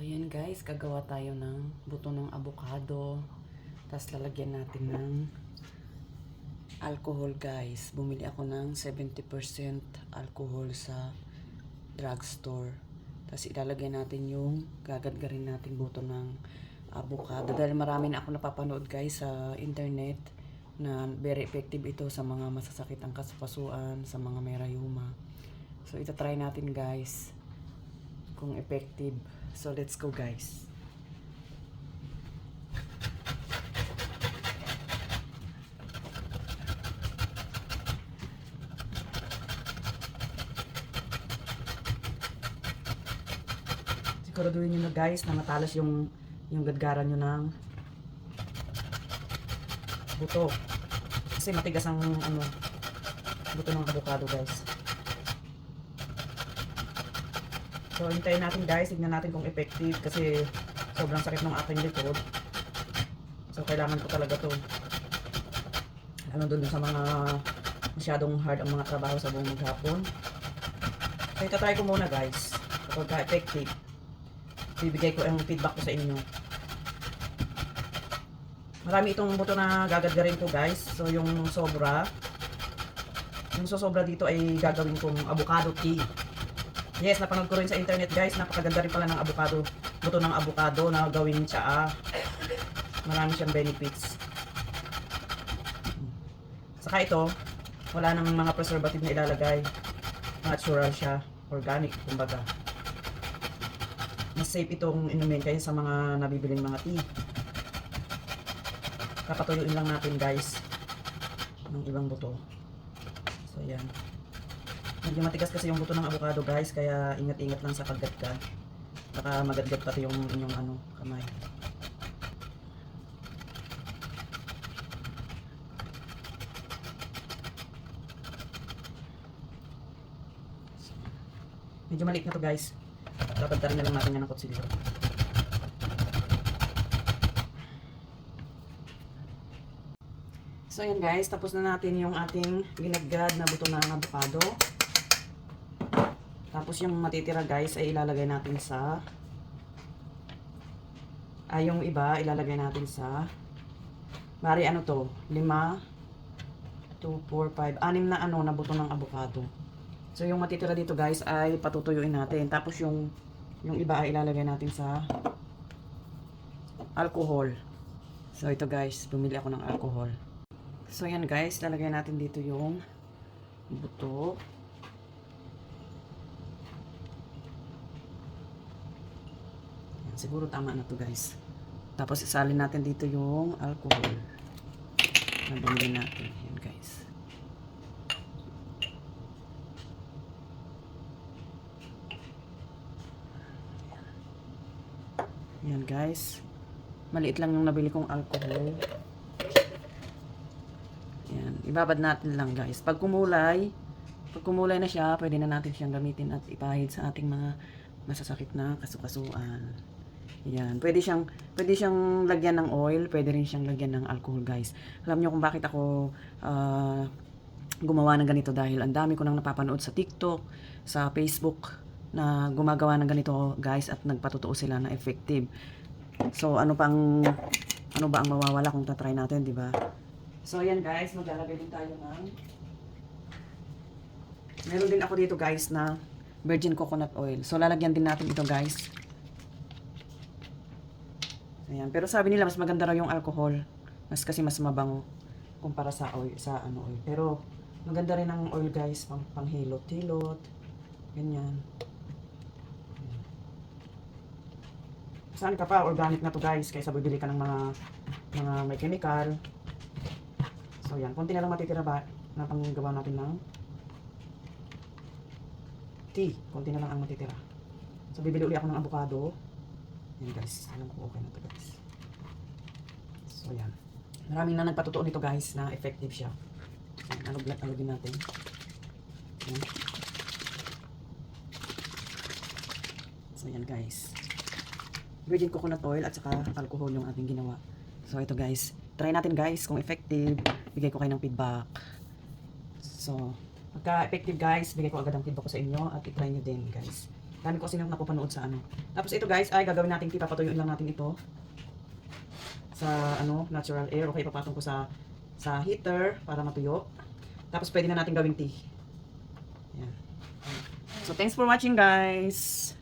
ayan guys, gagawa tayo ng buto ng avocado. Tapos lalagyan natin ng alcohol guys. Bumili ako ng 70% alcohol sa drugstore. Tapos ilalagay natin yung gagadgarin natin buto ng avocado. Dahil marami na ako napapanood guys sa internet na very effective ito sa mga masasakit ang kasukasuan, sa mga may rayuma. So ito try natin guys kung effective. So let's go guys. Siguraduhin nyo na guys na matalas yung yung gadgaran nyo ng buto. Kasi matigas ang ano buto ng avocado guys. So, hintayin natin guys. Tignan natin kung effective kasi sobrang sakit ng aking likod. So, kailangan ko talaga to. Ano dun sa mga masyadong hard ang mga trabaho sa buong maghapon. So, itatry ko muna guys. Kapag ka-effective, bibigay ko ang feedback ko sa inyo. Marami itong buto na gagadgarin ko guys. So, yung sobra, yung sosobra dito ay gagawin kong avocado tea. Yes, napanood ko rin sa internet guys. Napakaganda rin pala ng avocado. Buto ng avocado na gawin tsaa. Marami siyang benefits. Saka ito, wala nang mga preservative na ilalagay. Natural siya. Organic, kumbaga. Mas safe itong inumin kaysa sa mga nabibiling mga tea. Kapatuyuin lang natin guys ng ibang buto. So, yan. Medyo matigas kasi yung buto ng avocado guys, kaya ingat-ingat lang sa paggatgat. Baka magadgat pati yung inyong ano, kamay. Medyo maliit na to guys. Kapagtarin na lang natin yan ng kutsilyo. So yan guys, tapos na natin yung ating ginagad na buto ng avocado. Tapos yung matitira guys ay ilalagay natin sa ay yung iba ilalagay natin sa bari ano to, 5 2, 4, 5, 6 na ano na buto ng avocado. So yung matitira dito guys ay patutuyuin natin. Tapos yung yung iba ay ilalagay natin sa alcohol. So ito guys, bumili ako ng alcohol. So yan guys, lalagay natin dito yung buto. Siguro tama na to guys. Tapos isalin natin dito yung alcohol. Na bumili natin. Yan guys. Yan guys. Maliit lang yung nabili kong alcohol. Yan. Ibabad natin lang guys. Pag kumulay, pag kumulay na siya, pwede na natin siyang gamitin at ipahid sa ating mga masasakit na kasukasuan. Yan. Pwede siyang, pwede siyang lagyan ng oil, pwede rin siyang lagyan ng alcohol guys. Alam niyo kung bakit ako ah, gumawa ng ganito dahil ang dami ko nang napapanood sa TikTok, sa Facebook na gumagawa ng ganito guys at nagpatotoo sila na effective. So ano pang ano ba ang mawawala kung tatry natin, di ba? So, ayan guys, maglalagay din tayo ng... Meron din ako dito guys na virgin coconut oil. So, lalagyan din natin ito guys. Ayan. Pero sabi nila, mas maganda raw yung alcohol. Mas kasi mas mabango kumpara sa oil, sa ano oil. Pero, maganda rin ang oil guys, pang, pang hilot-hilot. Ganyan. Ayan. Saan ka pa? Organic na to guys. Kaysa bibili ka ng mga mga may chemical. So yan, konti na lang matitira ba na panggawa natin ng tea. Konti na lang ang matitira. So bibili uli ako ng avocado. Yan guys, alam ko okay na to guys. So yan. Maraming na nagpatutuo nito guys na effective siya. Yan, alog, alogin natin. Yan. So yan guys. Virgin coconut oil at saka alcohol yung ating ginawa. So ito guys, try natin guys kung effective. Bigay ko kayo ng feedback. So, pagka effective guys, bigay ko agad ang feedback ko sa inyo at itry nyo din guys. Dami ko kasi nang napapanood sa ano. Tapos ito guys, ay gagawin natin tea. Papatuyuin lang natin ito. Sa ano, natural air. Okay, papatong ko sa sa heater para matuyo. Tapos pwede na natin gawing tea. Yan. So thanks for watching guys.